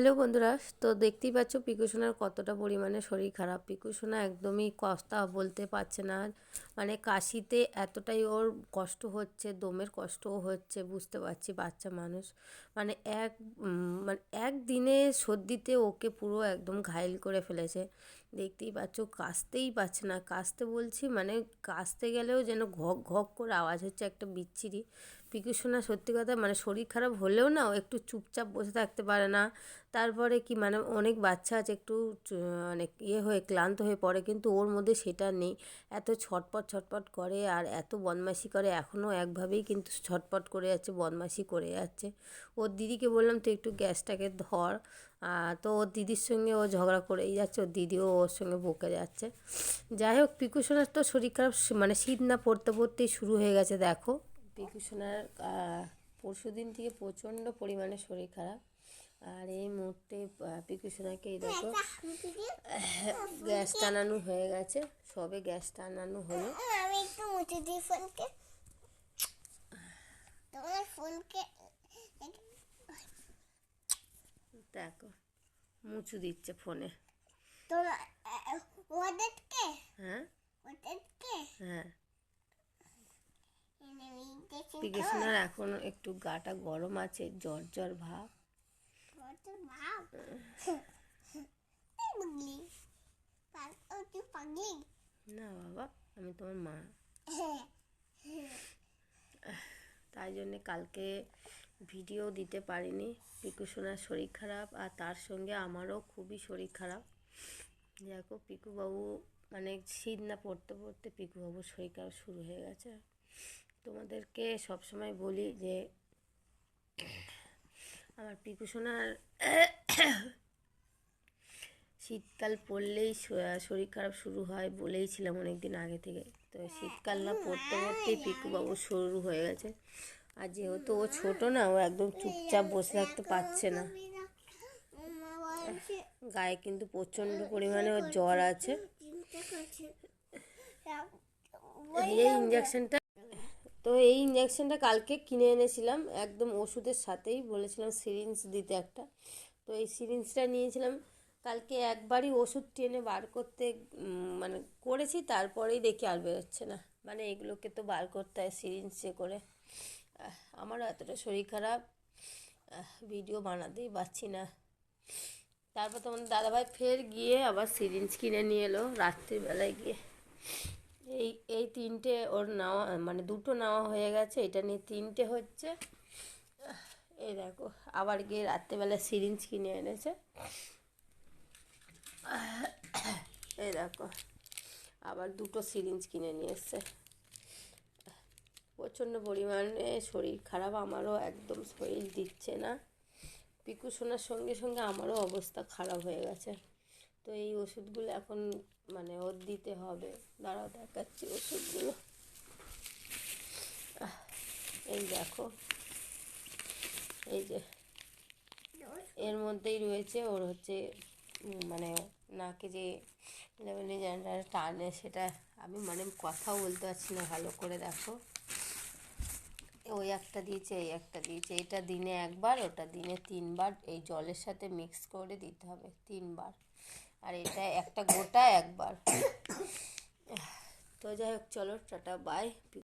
Hello বন্ধুরা, তো দেখতেই পাচ্ছ পিকুসোনার কতটা পরিমাণে শরীর খারাপ। পিকুসোনা একদমই কথা বলতে পারছে না মানে কাশিতে এতটাই ওর কষ্ট হচ্ছে, দমের কষ্টও হচ্ছে, বুঝতে পারছি বাচ্চা মানুষ। মানে এক মানে একদিনে সর্দিতে ওকে পুরো একদম ঘায়েল করে ফেলেছে। দেখতেই পাচ্ছ কাশতেই পারছে না। কাশতে বলছি মানে কাশতে গেলেও যেন ঘক ঘক করে আওয়াজ হচ্ছে একটা বিচ্ছিরি। পিকু সোনা সত্যি কথা মানে শরীর খারাপ হলেও না ও একটু চুপচাপ বসে থাকতে পারে না। তারপরে কি মানে অনেক বাচ্চা আছে একটু মানে ইয়ে হয়ে ক্লান্ত হয়ে পড়ে কিন্তু ওর মধ্যে সেটা নেই। এত ছটপট ছটপট করে আর এত বদমাইশি করে এখনও একভাবেই কিন্তু ছটপট করে যাচ্ছে বদমাইশি করে যাচ্ছে। ওর দিদিকে বললাম তো একটু গ্যাসটাকে ধর। তো ওর দিদির সঙ্গে ও ঝগড়া করেই যাচ্ছে ওর দিদিও ওর সঙ্গে বকে যাচ্ছে। যাই হোক পিকু সোনার তো শরীর খারাপ মানে শীত না পড়তে পড়তেই শুরু হয়ে গেছে দেখো। পিকু সোনার পরশু দিন থেকে প্রচণ্ড পরিমাণে শরীর খারাপ। আর এই মুহূর্তে আহ, পিকু সোনাকে এই দেখো গ্যাস টানানো হয়ে গেছে সবে গ্যাস টানানো হলো। আমি একটু মুছে দিই ফুলকে তোমার ফুলকে দেখো মুচু দিচ্ছে ফোনে। তোমার ওদেরকে? হ্যাঁ? ওদেরকে? হ্যাঁ। এখন একটু গাটা গরম আছে জ্বর জ্বর ভাব। না বাবা আমি তোমার মা। তাই জন্যে কালকে ভিডিও দিতে পারিনি। পিকু সোনার শরীর খারাপ আর তার সঙ্গে আমারও খুবই শরীর খারাপ। দেখো, পিকুবাবু মানে শীত না পড়তে পড়তে পিকুবাবুর শরীর খারাপ শুরু হয়ে গেছে। তোমাদেরকে সবসময় বলি যে, আমার পিকু সোনার শীতকাল পড়লেই শরীর খারাপ শুরু হয় বলেইছিলাম অনেক দিন আগে থেকে। তো শীতকাল না পড়তে পড়তেই পিকুবাবু শুরু হয়ে গেছে। আর যেহেতু ও ছোট না, ও একদম চুপচাপ বসে থাকতে পারছে না। গায়ে কিন্তু প্রচণ্ড পরিমাণে ওর জ্বর আছে। এই ইঞ্জেকশনটা তো এই ইঞ্জেকশনটা কালকে কিনে এনেছিলাম, একদম ওষুধের সাথেই বলেছিলাম সিরিঞ্জ দিতে একটা। তো এই সিরিঞ্জটা নিয়েছিলাম, কালকে একবারই ওষুধ টেনে বার করতে মানে করেছি, তারপরেই দেখি আর বেরোচ্ছে না। মানে এগুলোকে তো বার করতে হয় সিরিঞ্জে করে। আমারও এতটা শরীর খারাপ ভিডিও বানাতেই পারছি না। তারপর তোমাদের দাদাভাই ফের গিয়ে আবার সিরিঞ্জ কিনে নিয়ে এলো রাত্রিবেলায় গিয়ে। এই এই তিনটে ওর নেওয়া মানে দুটো নেওয়া হয়ে গেছে, এটা নিয়ে তিনটে হচ্ছে। এই দেখো, আবার গিয়ে রাত্রেবেলা সিরিঞ্জ কিনে এনেছে। এই দেখো, আবার দুটো সিরিঞ্জ কিনে নিয়ে এসছে। প্রচণ্ড পরিমাণে শরীর খারাপ, আমারও একদম শরীর দিচ্ছে না। পিকু শোনার সঙ্গে সঙ্গে আমারও অবস্থা খারাপ হয়ে গেছে। তো এই ওষুধগুলো এখন মানে ওর দিতে হবে। দাঁড়াও দেখাচ্ছি ওষুধগুলো। এই দেখো। এই যে এর মধ্যেই রয়েছে ওর হচ্ছে মানে নাকে যে লেভেলে যেটা টানে সেটা আমি মানে কথা বলতে পারছি না, ভালো করে দেখো। ওই একটা দিয়েছে, এই একটা দিয়েছে, এটা দিনে একবার, ওটা দিনে তিনবার, এই জলের সাথে মিক্স করে দিতে হবে তিনবার। আর এটা একটা গোটা একবার। তো যাই হোক, চলো, টাটা বাই